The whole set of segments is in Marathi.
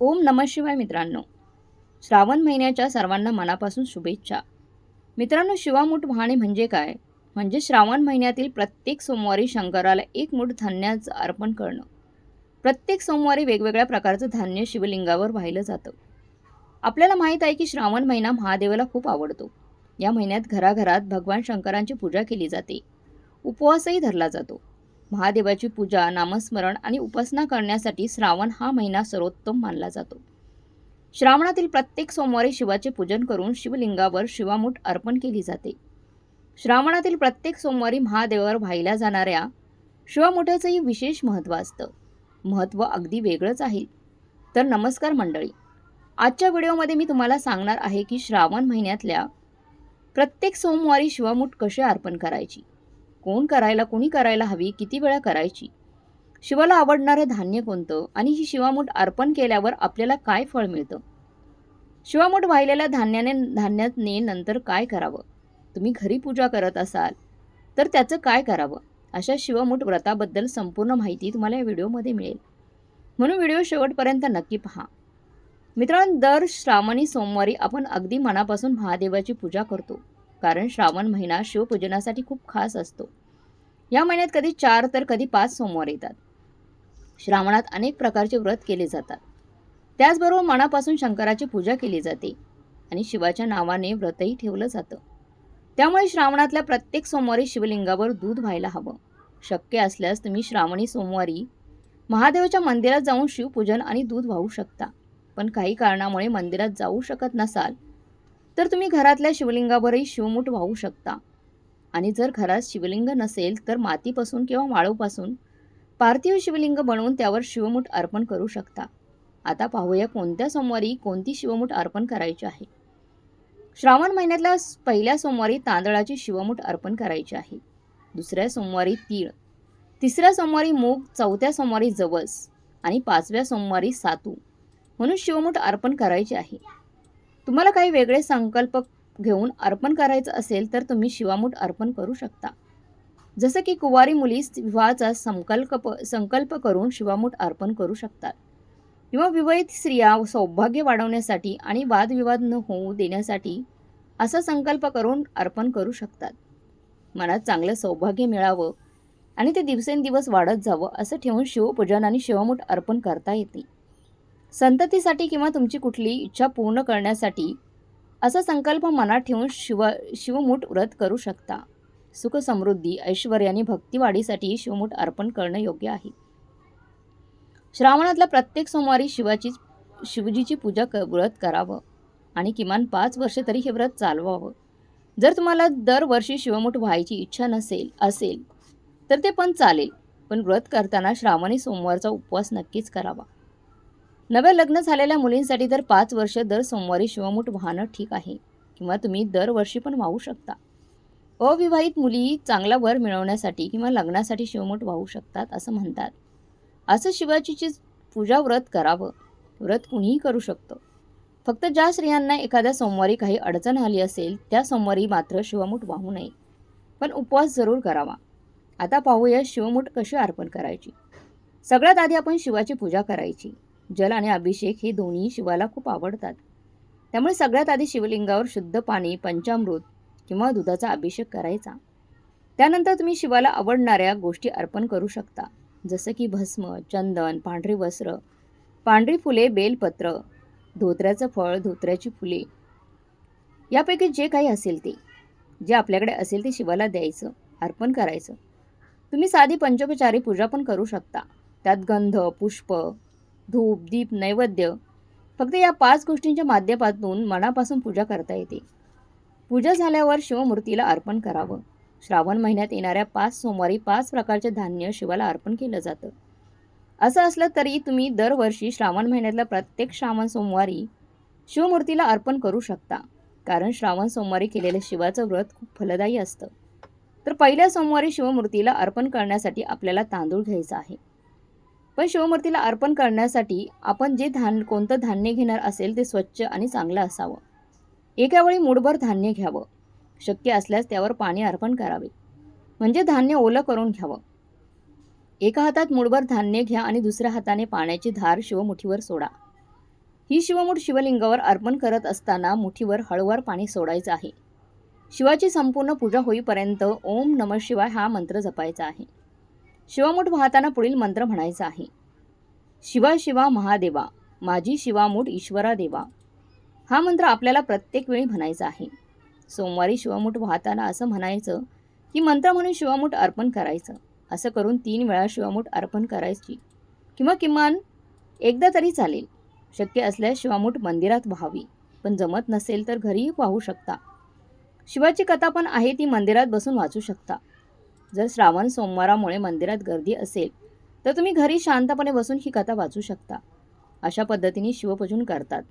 ओम नम शिवाय मित्रांनो. श्रावण महिन्याच्या सर्वांना मनापासून शुभेच्छा. मित्रांनो शिवामूठ वाहणे म्हणजे काय? म्हणजे श्रावण महिन्यातील प्रत्येक सोमवारी शंकराला एक मूठ धान्याचं अर्पण करणं. प्रत्येक सोमवारी वेगवेगळ्या प्रकारचं धान्य शिवलिंगावर वाहिलं जातं. आपल्याला माहीत आहे की श्रावण महिना महादेवाला खूप आवडतो. या महिन्यात घराघरात भगवान शंकरांची पूजा केली जाते. उपवासही धरला जातो. महादेवाची पूजा नामस्मरण आणि उपासना करण्यासाठी श्रावण हा महिना सर्वोत्तम मानला जातो. श्रावणातील प्रत्येक सोमवारी शिवाचे पूजन करून शिवलिंगावर शिवामूठ अर्पण केली जाते. श्रावणातील प्रत्येक सोमवारी महादेवावर वाहिल्या जाणाऱ्या शिवामुठाचंही विशेष महत्त्व असतं. महत्त्व अगदी वेगळंच आहे. तर नमस्कार मंडळी आजच्या व्हिडिओमध्ये मी तुम्हाला सांगणार आहे की श्रावण महिन्यातल्या प्रत्येक सोमवारी शिवामूठ कसे अर्पण करायची. कोण करायला कोणी करायला हवी किती वेळा करायची? शिवाला आवडणारं धान्य कोणतं आणि ही शिवामूठ अर्पण केल्यावर आपल्याला काय फळ मिळतं? शिवामूठ वाहिलेल्या धान्याने धान्याने नंतर काय करावं? तुम्ही घरी पूजा करत असाल तर त्याचं काय करावं? अशा शिवमूठ व्रताबद्दल संपूर्ण माहिती तुम्हाला या व्हिडिओमध्ये मिळेल. म्हणून व्हिडिओ शेवटपर्यंत नक्की पहा. मित्रांनो दर श्रावणी सोमवारी आपण अगदी मनापासून महादेवाची पूजा करतो. कारण श्रावण महिना शिवपूजनासाठी खूप खास असतो. या महिन्यात कधी चार तर कधी पाच सोमवार येतात. श्रावणात अनेक प्रकारचे व्रत केले जातात. त्याचबरोबर मनापासून शंकराची पूजा केली जाते आणि शिवाच्या नावाने व्रतही ठेवलं जातं. त्यामुळे श्रावणातल्या प्रत्येक सोमवारी शिवलिंगावर दूध व्हायला हवं. शक्य असल्यास तुम्ही श्रावणी सोमवारी महादेवाच्या मंदिरात जाऊन शिवपूजन आणि दूध वाहू शकता. पण काही कारणामुळे मंदिरात जाऊ शकत नसाल तर तुम्ही घरातल्या शिवलिंगावरही शिवमूठ वाहू शकता. आणि जर घरात शिवलिंग नसेल तर मातीपासून किंवा वाळूपासून पार्थिव शिवलिंग बनवून त्यावर शिवमूठ अर्पण करू शकता. आता पाहूया कोणत्या सोमवारी कोणती शिवमूठ अर्पण करायची आहे. श्रावण महिन्यातल्या पहिल्या सोमवारी तांदळाची शिवमूठ अर्पण करायची आहे. दुसऱ्या सोमवारी तीळ. तिसऱ्या सोमवारी मूग चौथ्या सोमवारी जवस आणि पाचव्या सोमवारी सातू. म्हणून शिवमूठ अर्पण करायचे आहे. तुम्हाला काही वेगळे संकल्प घेऊन अर्पण करायचं असेल तर तुम्ही शिवामूठ अर्पण करू शकता. जसं की कुवारी मुली विवाहाचा संकल्प संकल्प करून शिवामूठ अर्पण करू शकतात. किंवा विवाहित स्त्रिया सौभाग्य वाढवण्यासाठी आणि वादविवाद न होऊ देण्यासाठी असा संकल्प करून अर्पण करू शकतात. मनात चांगलं सौभाग्य मिळावं आणि ते दिवसेंदिवस वाढत जावं असं ठेवून शिवपूजन आणि शिवमूठ अर्पण करता येते. संततीसाठी किंवा तुमची कुठली इच्छा पूर्ण करण्यासाठी असा संकल्प मनात ठेवून शिव शिवमूठ व्रत करू शकता. सुख समृद्धी आणि भक्तिवाढीसाठी शिवमूठ अर्पण करणं योग्य आहे. श्रावणातल्या प्रत्येक सोमवारी शिवाची शिवजीची पूजा क व्रत करावं आणि किमान पाच वर्षे तरी हे व्रत चालवावं. जर तुम्हाला दरवर्षी शिवमूठ व्हायची इच्छा नसेल असेल तर ते पण चालेल पण व्रत करताना श्रावणी सोमवारचा उपवास नक्कीच करावा. नव्या लग्न झालेल्या मुलींसाठी तर पाच वर्ष दर सोमवारी शिवमूठ वाहणं ठीक आहे किंवा तुम्ही दरवर्षी पण वाहू शकता. अविवाहित मुली चांगला वर मिळवण्यासाठी किंवा लग्नासाठी शिवमूठ वाहू शकतात असं म्हणतात. असं शिवाजीची पूजा व्रत करावं. व्रत कुणीही करू शकतं. फक्त ज्या स्त्रियांना एखाद्या सोमवारी काही अडचण आली असेल त्या सोमवारी मात्र शिवमूठ वाहू नये. पण उपवास जरूर करावा. आता पाहूया शिवमूठ कशी अर्पण करायची. सगळ्यात आधी आपण शिवाची पूजा करायची. जल आणि अभिषेक हे दोन्ही शिवाला खूप आवडतात. त्यामुळे सगळ्यात आधी शिवलिंगावर शुद्ध पाणी पंचामृत किंवा दुधाचा अभिषेक करायचा. त्यानंतर तुम्ही शिवाला आवडणाऱ्या गोष्टी अर्पण करू शकता. जसं की भस्म चंदन पांढरी वस्त्र पांढरी फुले बेलपत्र धोत्र्याचं फळ धोत्र्याची फुले. यापैकी जे काही असेल ते जे आपल्याकडे असेल ते शिवाला द्यायचं अर्पण करायचं. तुम्ही साधी पंचोपचारी पूजा पण करू शकता. त्यात गंध पुष्प धूप दीप नैवेद्य फक्त या पाच गोष्टींच्या माध्यमातून मनापासून पूजा करता येते. पूजा झाल्यावर शिवमूर्तीला अर्पण करावं. श्रावण महिन्यात येणाऱ्या पाच सोमवारी पाच प्रकारचे धान्य शिवाला अर्पण केलं जातं. असं असलं तरी तुम्ही दरवर्षी श्रावण महिन्यातल्या प्रत्येक श्रावण सोमवारी शिवमूर्तीला अर्पण करू शकता. कारण श्रावण सोमवारी केलेलं शिवाचं व्रत खूप फलदायी असतं. तर पहिल्या सोमवारी शिवमूर्तीला अर्पण करण्यासाठी आपल्याला तांदूळ घ्यायचा आहे. पण शिवमूर्तीला अर्पण करण्यासाठी आपण जे धान्य कोणतं धान्य घेणार असेल ते स्वच्छ आणि चांगलं असावं. एका वेळी धान्य घ्यावं. शक्य असल्यास त्यावर पाणी अर्पण करावे. म्हणजे धान्य ओलं करून घ्यावं. एका हातात मूठभर धान्य घ्या आणि दुसऱ्या हाताने पाण्याची धार शिवमुठीवर सोडा. ही शिवमूठ शिवलिंगावर अर्पण करत असताना मुठीवर हळूवार पाणी सोडायचं आहे. शिवाची संपूर्ण पूजा होईपर्यंत ओम नम शिवाय हा मंत्र जपायचा आहे. शिवामूठ वाहताना पुढील मंत्र म्हणायचा आहे. शिवा शिवा महादेवा माझी शिवामूठ ईश्वरा देवा. हा मंत्र आपल्याला प्रत्येक वेळी म्हणायचा आहे. सोमवारी शिवमूठ वाहताना असं म्हणायचं की मंत्र म्हणून शिवामूठ अर्पण करायचं. असं करून तीन वेळा शिवामूठ अर्पण करायची. किंवा किमान एकदा तरी चालेल. शक्य असल्यास शिवामूठ मंदिरात व्हावी. पण जमत नसेल तर घरीही वाहू शकता. शिवाची कथा पण आहे ती मंदिरात बसून वाचू शकता. जर श्रावण सोमवारामुळे मंदिरात गर्दी असेल तर तुम्ही घरी शांतपणे बसून ही कथा वाचू शकता. अशा पद्धतीने शिवपूजन करतात.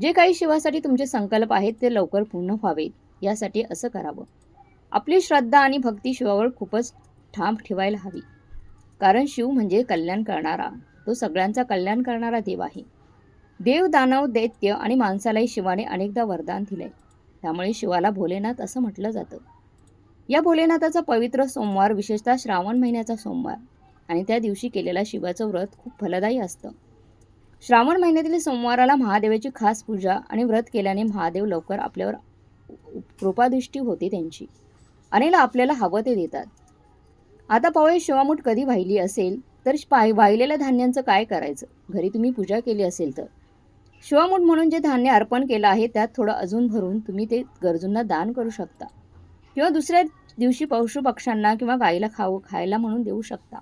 जे काही शिवासाठी तुमचे संकल्प आहेत ते लवकर पूर्ण व्हावेत. यासाठी असं करावं. आपली श्रद्धा आणि भक्ती शिवावर खूपच ठाम ठेवायला हवी. कारण शिव म्हणजे कल्याण करणारा. तो सगळ्यांचा कल्याण करणारा देव आहे. देव दानव दैत्य आणि माणसालाही शिवाने अनेकदा वरदान दिलंय. त्यामुळे शिवाला भोलेनाथ असं म्हटलं जातं. या भोलेनाथाचा पवित्र सोमवार विशेषतः श्रावण महिन्याचा सोमवार आणि त्या दिवशी केलेला शिवाचं व्रत खूप फलदायी असतं. श्रावण महिन्यातील सोमवाराला महादेवाची खास पूजा आणि व्रत केल्याने महादेव लवकर आपल्यावर कृपादृष्टी होते त्यांची. अनिल आपल्याला हवं ते देतात. आता पाहूया शिवामूठ कधी वाहिली असेल तर पाय वाहिलेल्या धान्यांचं काय करायचं? घरी तुम्ही पूजा केली असेल तर. शिवामूठ म्हणून जे धान्य अर्पण केलं आहे त्यात थोडं अजून भरून तुम्ही ते गरजूंना दान करू शकता. किंवा दुसऱ्या दिवशी पशु पक्ष्यांना किंवा गाईला खाऊ खायला म्हणून देऊ शकता.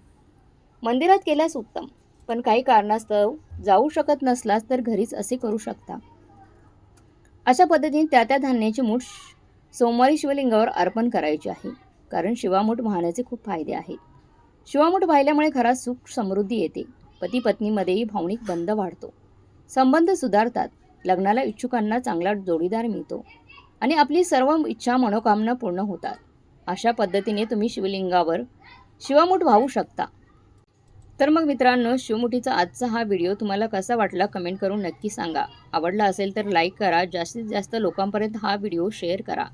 मंदिरात केल्यास उत्तम पण काही कारणास्तव जाऊ शकत नसलास तर घरीच असे करू शकता. अशा पद्धतीने त्या त्या धान्याची मूठ सोमवारी शिवलिंगावर अर्पण करायची आहे कारण शिवामूठ वाहण्याचे खूप फायदे आहेत. शिवामूठ वाहिल्यामुळे घरात सुख समृद्धी येते पती पत्नीमध्येही भावनिक बंध वाढतो. संबंध सुधारतात लग्नाला इच्छुकांना चांगला जोडीदार मिळतो आणि आपली सर्व इच्छा मनोकामना पूर्ण होतात. अशा पद्धतीने तुम्ही शिवलिंगावर शिवामूठ वाहू शकता. तर मग मित्रांनो शिवमुठीचा आजचा हा व्हिडिओ तुम्हाला कसा वाटला कमेंट करून नक्की सांगा. आवडला असेल तर लाईक करा जास्तीत जास्त लोकांपर्यंत हा व्हिडिओ शेअर करा.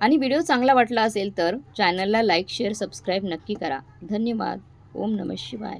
आणि व्हिडिओ चांगला वाटला असेल तर चॅनलला लाईक शेअर सबस्क्राईब नक्की करा. धन्यवाद. ओम नमः शिवाय.